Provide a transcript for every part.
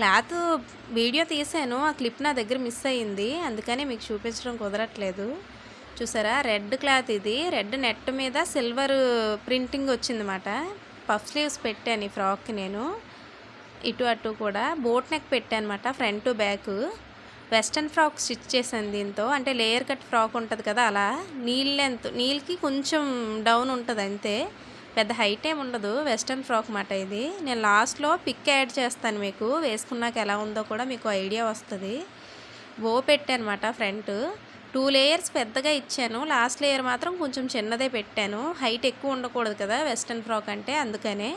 Cloth video తీసాను. ఆ clip నా దగ్గర మిస్ అయ్యింది. అందుకని మీకు చూపించడం కుదరట్లేదు. చూసారా? రెడ్ క్లాత్ ఇది. రెడ్ నెట్ మీద సిల్వర్ ప్రింటింగ్ వచ్చిందన్నమాట. పఫ్ స్లీవ్స్ పెట్టాను ఈ ఫ్రాక్కి నేను. ఇటు అటు కూడా. బోట్ నెక్ పెట్టానమాట అనమాట front to back. Western frock stitch చేశాను దీంతో. అంటే లేయర్ కట్ ఫ్రాక్ ఉంటుంది కదా అలా. నీల్ లెంత్ నీల్కి కొంచెం డౌన్ ఉంటుంది అంతే. పెద్ద హైట్ ఏమి ఉండదు వెస్ట్రన్ ఫ్రాక్ మాట ఇది. నేను లాస్ట్లో పిక్ యాడ్ చేస్తాను మీకు. వేసుకున్నాక ఎలా ఉందో కూడా మీకు ఐడియా వస్తుంది. బో పెట్టానమాట ఫ్రంట్ టూ లేయర్స్ పెద్దగా ఇచ్చాను. లాస్ట్ లేయర్ మాత్రం కొంచెం చిన్నదే పెట్టాను. హైట్ ఎక్కువ ఉండకూడదు కదా వెస్ట్రన్ ఫ్రాక్ అంటే అందుకనే.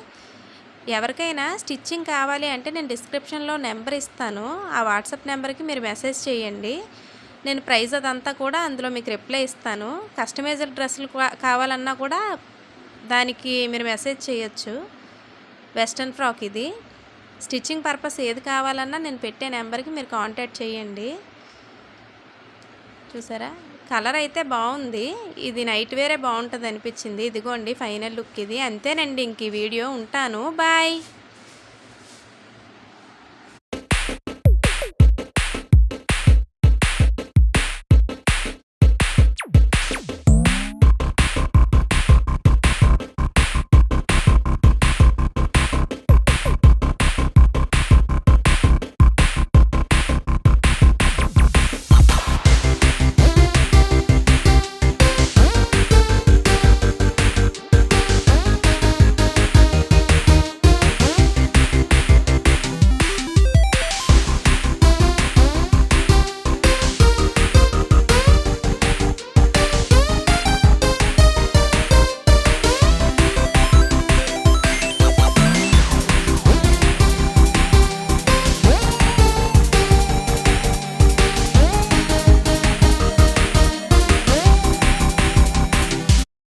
ఎవరికైనా స్టిచ్చింగ్ కావాలి అంటే నేను డిస్క్రిప్షన్లో నెంబర్ ఇస్తాను. ఆ వాట్సాప్ నెంబర్కి మీరు మెసేజ్ చేయండి. నేను ప్రైజ్ అదంతా కూడా అందులో మీకు రిప్లై ఇస్తాను. కస్టమైజ్డ్ డ్రెస్సులు కావాలన్నా కూడా దానికి మీరు మెసేజ్ చేయొచ్చు. వెస్ట్రన్ ఫ్రాక్ ఇది. స్టిచ్చింగ్ పర్పస్ ఏది కావాలన్నా నేను పెట్టే నెంబర్కి మీరు కాంటాక్ట్ చేయండి. చూసారా? కలర్ అయితే బాగుంది. ఇది నైట్ వేరే బాగుంటుంది అనిపించింది. ఇదిగోండి ఫైనల్ లుక్ ఇది. అంతేనండి ఇంక ఈ వీడియో. ఉంటాను. బాయ్.